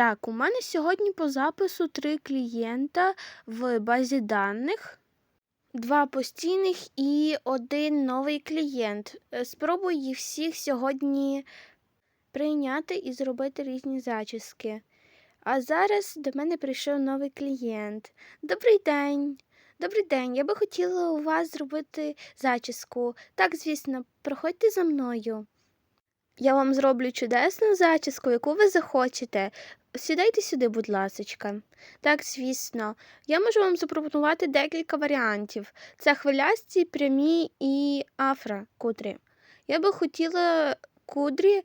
Так, у мене сьогодні по запису три клієнта в базі даних, два постійних і один новий клієнт. Е, Спробую їх всіх сьогодні прийняти і зробити різні зачіски. А зараз до мене прийшов новий клієнт. Добрий день. Добрий день. Я би хотіла у вас зробити зачіску. Так, звісно, проходьте за мною. Я вам зроблю чудесну зачіску, яку ви захочете. Сідайте сюди, будь ласочка. Так, звісно, я можу вам запропонувати декілька варіантів. Це хвилясті, прямі і афро кудрі. Я би хотіла кудрі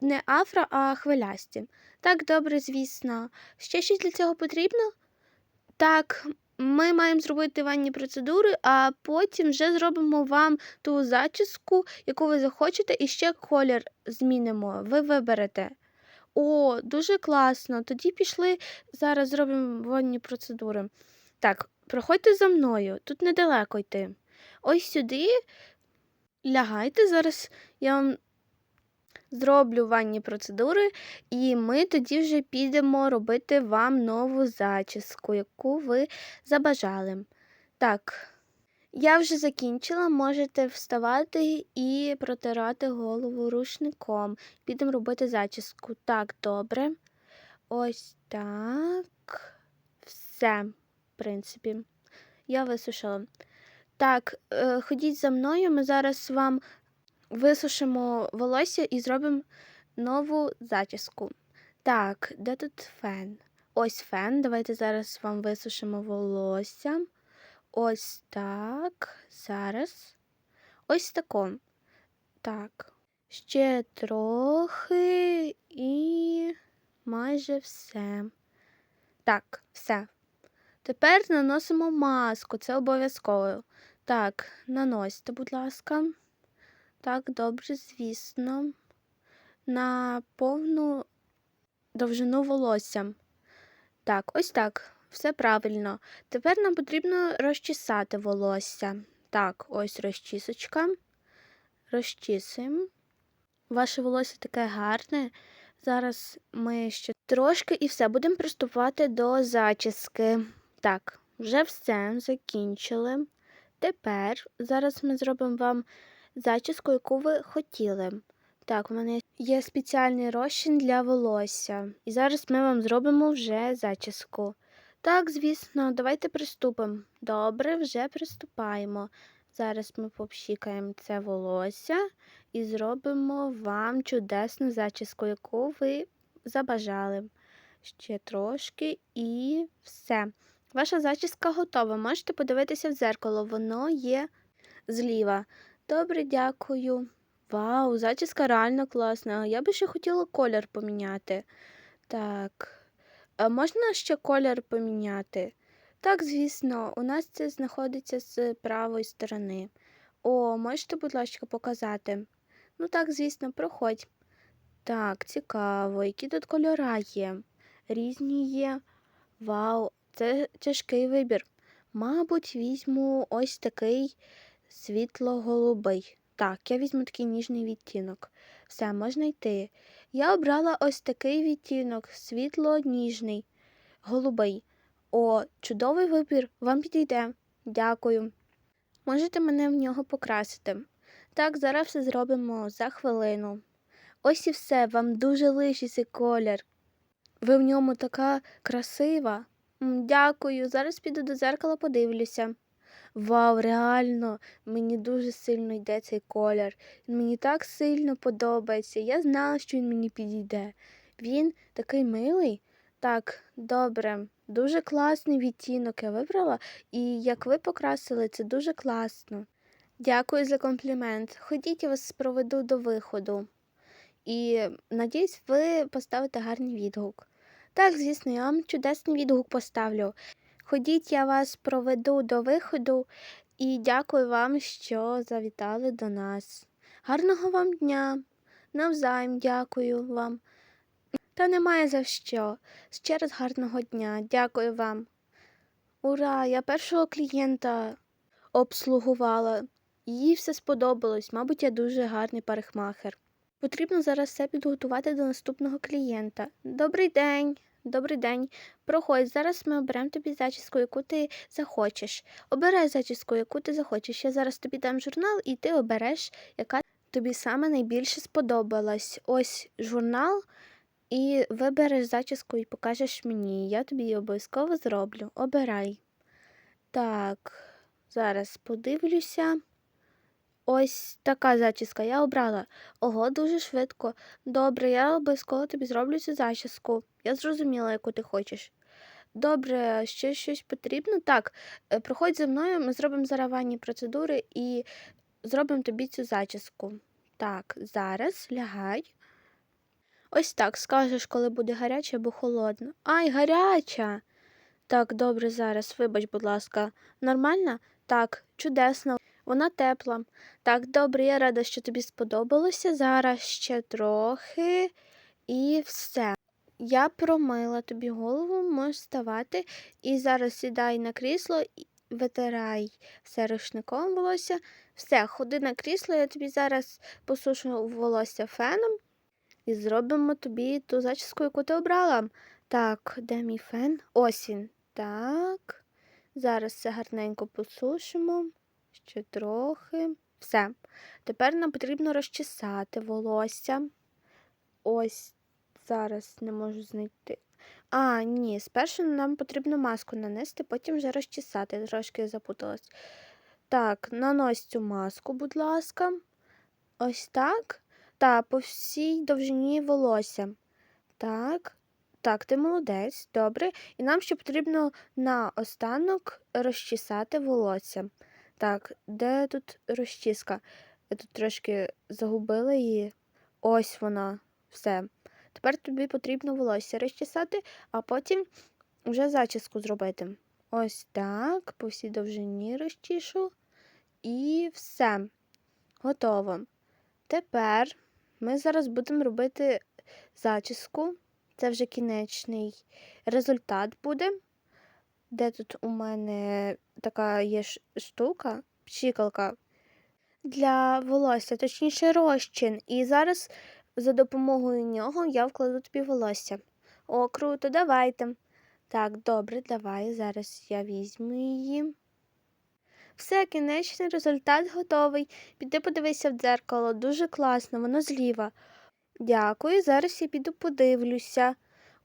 не афро, а хвилясті. Так, добре, звісно. Ще щось для цього потрібно? Так, ми маємо зробити ванні процедури, а потім вже зробимо вам ту зачіску, яку ви захочете, і ще колір змінимо. Ви виберете. О, дуже класно. Тоді пішли, зараз зробимо ванні процедури. Так, проходьте за мною, тут недалеко йти. Ось сюди лягайте. Зараз я вам зроблю ванні процедури, і ми тоді вже підемо робити вам нову зачіску, яку ви забажали. Так, я вже закінчила, можете вставати і протирати голову рушником. Підемо робити зачіску. Так, добре. Ось так. Все, в принципі, я висушила. Так, е, ходіть за мною, ми зараз вам висушимо волосся і зробимо нову зачіску. Так, де тут фен? Ось фен. Давайте зараз вам висушимо волосся. Ось так. Зараз. Ось тако. Так. Ще трохи і майже все. Так, все. Тепер наносимо маску, це обов'язково. Так, наносьте, будь ласка. Так, добре, звісно. На повну довжину волосся. Так, ось так. Все правильно. Тепер нам потрібно розчісати волосся. Так, ось розчісочка. Розчісуємо. Ваше волосся таке гарне. Зараз ми ще трошки і все, будемо приступати до зачіски. Так, вже все закінчили. Тепер зараз ми зробимо вам зачіску, яку ви хотіли. Так, у мене є спеціальний розчин для волосся. І зараз ми вам зробимо вже зачіску. Так, звісно, давайте приступимо. Добре, вже приступаємо. Зараз ми попшікаємо це волосся і зробимо вам чудесну зачіску, яку ви забажали. Ще трошки і все. Ваша зачіска готова. Можете подивитися в дзеркало, воно є зліва. Добре, дякую. Вау, зачіска реально класна. Я би ще хотіла колір поміняти. Так. А можна ще колір поміняти? Так, звісно, у нас це знаходиться з правої сторони. О, можете, будь ласка, показати? Ну так, звісно, проходь. Так, цікаво, які тут кольора є. Різні є. Вау, це тяжкий вибір. Мабуть, візьму ось такий світло-голубий. Так, я візьму такий ніжний відтінок. Все, можна йти. Я обрала ось такий відтінок, світло-ніжний, голубий. О, чудовий вибір, вам підійде. Дякую. Можете мене в нього покрасити. Так, зараз все зробимо за хвилину. Ось і все, вам дуже лишиться колір. Ви в ньому така красива. Дякую, зараз піду до зеркала, подивлюся. Вау, реально, мені дуже сильно йде цей колір. Мені так сильно подобається. Я знала, що він мені підійде. Він такий милий. Так, добре, дуже класний відтінок я вибрала, і як ви покрасили, це дуже класно. Дякую за комплімент. Ходіть, я вас проведу до виходу. І надіюсь, ви поставите гарний відгук. Так, звісно, я вам чудесний відгук поставлю. Ходіть, я вас проведу до виходу і дякую вам, що завітали до нас. Гарного вам дня! Навзаєм дякую вам. Та немає за що. Ще раз гарного дня. Дякую вам. Ура! Я першого клієнта обслугувала. Їй все сподобалось. Мабуть, я дуже гарний парикмахер. Потрібно зараз все підготувати до наступного клієнта. Добрий день. Добрий день. Проходь, зараз ми оберемо тобі зачіску, яку ти захочеш. Обирай зачіску, яку ти захочеш. Я зараз тобі дам журнал, і ти обереш, яка тобі саме найбільше сподобалась. Ось журнал, і вибереш зачіску і покажеш мені. Я тобі її обов'язково зроблю. Обирай. Так, зараз подивлюся. Ось така зачіска я обрала. Ого, дуже швидко. Добре, я обов'язково тобі зроблю цю зачіску. Я зрозуміла, яку ти хочеш. Добре, ще щось потрібно? Так, е, проходь за мною, ми зробимо зараз ванні процедури і зробимо тобі цю зачіску. Так, зараз лягай. Ось так скажеш, коли буде гаряче або холодно. Ай, гаряча. Так, добре, зараз, вибач, будь ласка. Нормально? Так, чудесно. Вона тепла. Так, добре, я рада, що тобі сподобалося. Зараз ще трохи і все. Я промила тобі голову, можеш вставати. І зараз сідай на крісло і витирай все рушником волосся. Все, ходи на крісло, я тобі зараз посушу волосся феном і зробимо тобі ту зачіску, яку ти обрала. Так, де мій фен? Ось він. Так. Зараз все гарненько посушимо. Ще трохи. Все. Тепер нам потрібно розчесати волосся. Ось зараз не можу знайти. А, ні, спершу нам потрібно маску нанести, потім вже розчесати. Трошки запуталась. Так, нанось цю маску, будь ласка. Ось так. Та, по всій довжині волосся. Так. Так, ти молодець, добре. І нам ще потрібно на останок розчесати волосся. Так, де тут розчіска? Я тут трошки загубила її. Ось вона. Все. Тепер тобі потрібно волосся розчесати, а потім вже зачіску зробити. Ось так, по всій довжині розчішу. І все. Готово. Тепер ми зараз будемо робити зачіску. Це вже кінечний результат буде. Де тут у мене така є штука, пшикалка для волосся, точніше розчин. І зараз за допомогою нього я вкладу тобі волосся. О, круто, давайте. Так, добре, давай. Зараз я візьму її. Все, кінечний результат готовий. Піди подивися в дзеркало, дуже класно, воно зліва. Дякую, зараз я піду подивлюся.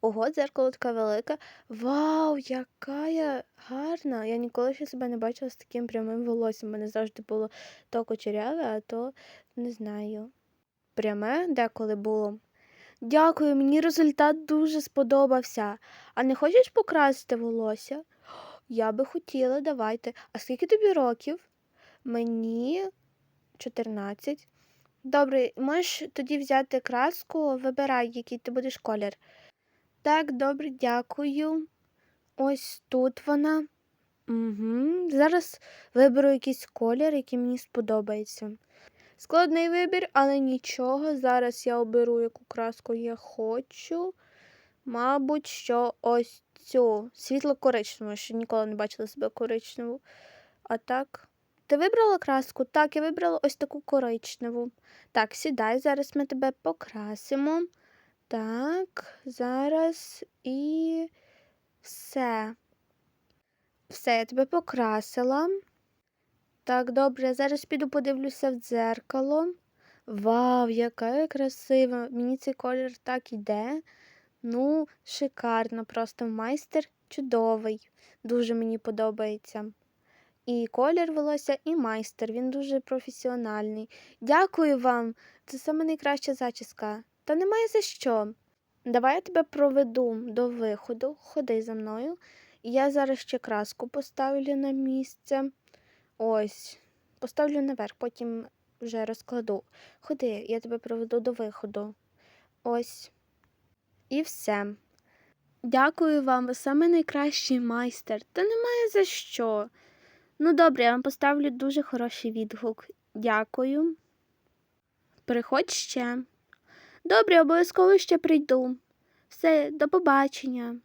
Ого, дзеркало таке велике. Вау, яка я гарна! Я ніколи ще себе не бачила з таким прямим волоссям. У мене завжди було то кучеряве, а то не знаю. Пряме деколи було. Дякую, мені результат дуже сподобався. А не хочеш покрасити волосся? Я би хотіла, давайте. А скільки тобі років? Мені 14. Добре, можеш тоді взяти краску, вибирай, який ти будеш колір. Так, добре, дякую. Ось тут вона. Угу. Зараз виберу якийсь колір, який мені сподобається. Складний вибір, але нічого. Зараз я оберу, яку краску я хочу. Мабуть, що ось цю світло-коричневу, ще ніколи не бачила себе коричневу. А так. Ти вибрала краску? Так, я вибрала ось таку коричневу. Так, сідай, зараз ми тебе покрасимо. Так, зараз і все. Все, я тебе покрасила. Так, добре, зараз піду подивлюся в дзеркало. Вау, яка я красива! Мені цей колір так іде. Ну, шикарно, просто майстер чудовий. Дуже мені подобається. І колір волосся, і майстер. Він дуже професіональний. Дякую вам. Це найкраща зачіска. Та немає за що. Давай я тебе проведу до виходу. Ходи за мною. Я зараз ще краску поставлю на місце. Ось. Поставлю наверх, потім вже розкладу. Ходи, я тебе проведу до виходу. Ось. І все. Дякую вам, ви саме найкращий майстер. Та немає за що. Ну, добре, я вам поставлю дуже хороший відгук. Дякую. Приходь ще. Добре, обов'язково ще прийду. Все, до побачення.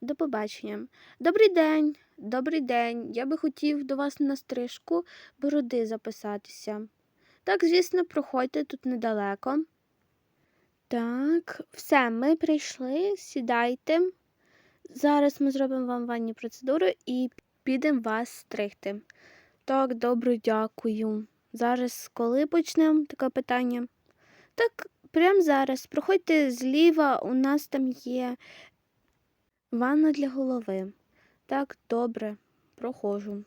До побачення. Добрий день, добрий день. Я би хотів до вас на стрижку бороди записатися. Так, звісно, проходьте тут недалеко. Так, все, ми прийшли, сідайте. Зараз ми зробимо вам ванні процедуру і підемо вас стригти. Так, добре, дякую. Зараз коли почнемо таке питання? Так, прямо зараз. Проходьте зліва, у нас там є ванна для голови. Так, добре, проходжу.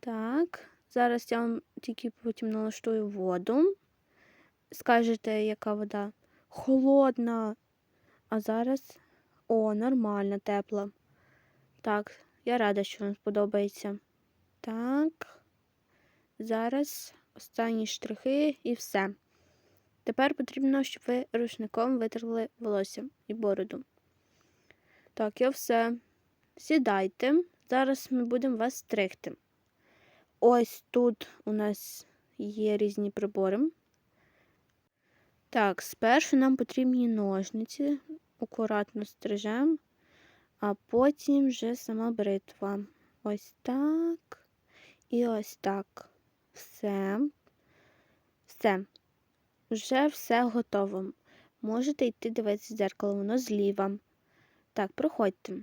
Так, зараз я вам тільки потім налаштую воду. Скажете, яка вода? Холодна. А зараз. О, нормальна, тепла. Так, я рада, що вам сподобається. Так. Зараз останні штрихи і все. Тепер потрібно, щоб ви рушником витерли волосся і бороду. Так, я все. Сідайте. Зараз ми будемо вас стригти. Ось тут у нас є різні прибори. Так, спершу нам потрібні ножниці. Акуратно стрижемо, а потім вже сама бритва. Ось так. І ось так. Все. Все. Вже все готово. Можете йти дивитися дзеркало, воно зліва. Так, проходьте.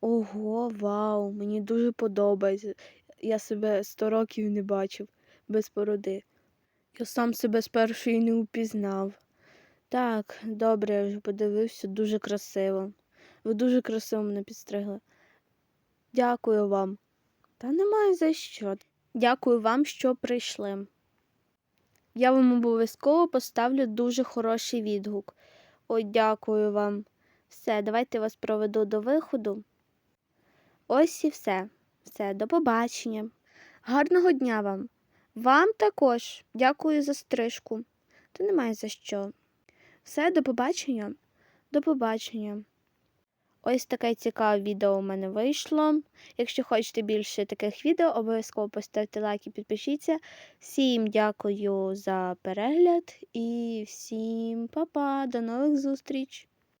Ого, вау, мені дуже подобається. Я себе 100 років не бачив без бороди. Я сам себе спершу і не упізнав. Так, добре, я вже подивився, дуже красиво. Ви дуже красиво мене підстригли. Дякую вам. Та немає за що. Дякую вам, що прийшли. Я вам обов'язково поставлю дуже хороший відгук. Ой, дякую вам. Все, давайте вас проведу до виходу. Ось і все. Все, до побачення. Гарного дня вам. Вам також дякую за стрижку. Та немає за що. Все, до побачення. До побачення. Ось таке цікаве відео у мене вийшло. Якщо хочете більше таких відео, обов'язково поставте лайк і підпишіться. Всім дякую за перегляд і всім па-па, до нових зустріч!